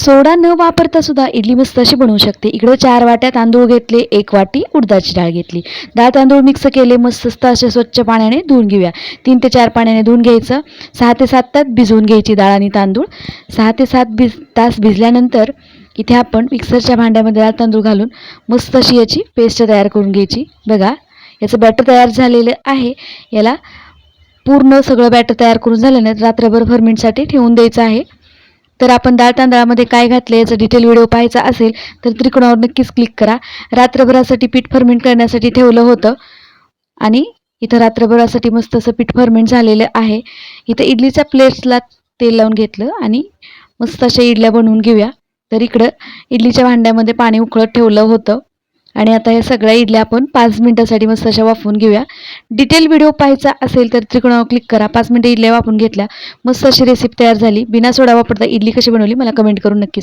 सोडा न वापरता सुद्धा इडली मस्त अशी बनवू शकते. इकडे चार वाट्या तांदूळ घेतले एक वाटी उडदाची डाळ घेतली. डाळ तांदूळ मिक्स केले मस्त असे स्वच्छ पाण्याने धुवून घेऊया. तीन ते चार पाण्याने धुवून घ्यायचं. सहा ते सात तास भिजवून घ्यायची डाळ आणि तांदूळ. सहा ते सात भिज तास भिजल्यानंतर इथे आपण मिक्सरच्या भांड्यामध्ये डाळ तांदूळ घालून मस्त अशी याची पेस्ट तयार करून घ्यायची. बघा याचं बॅटर तयार झालेलं आहे. याला पूर्ण सगळं बॅटर तयार करून झाल्यानंतर रात्रभर फर्मेंटसाठी ठेवून द्यायचं आहे. तर आपण डाळ तांदळामध्ये काय घातलं याचा डिटेल व्हिडिओ पाहायचा असेल तर त्रिकोणावर नक्कीच क्लिक करा. रात्रभरासाठी पीठ फर्मेंट करण्यासाठी ठेवलं होतं. आणि इथं रात्रभरासाठी मस्त असं पीठ फर्मेंट झालेलं आहे. इथं इडलीच्या प्लेट्सला तेल लावून घेतलं आणि मस्त अशा इडल्या बनवून घेऊया. तर इकडं इडलीच्या भांड्यामध्ये पाणी उकळत ठेवलं होतं. आणि आता या सगळ्या इडल्या आपण पाच मिनटासाठी मस्त अशा वाफवून घेऊया. डिटेल व्हिडिओ पाहायचा असेल तर त्रिकोणावर क्लिक करा. पाच मिनटं इडल्या वाफून घेतल्या. मस्त अशी रेसिपी तयार झाली. बिना सोडा वापरता इडली कशी बनवली? मला कमेंट करून नक्कीच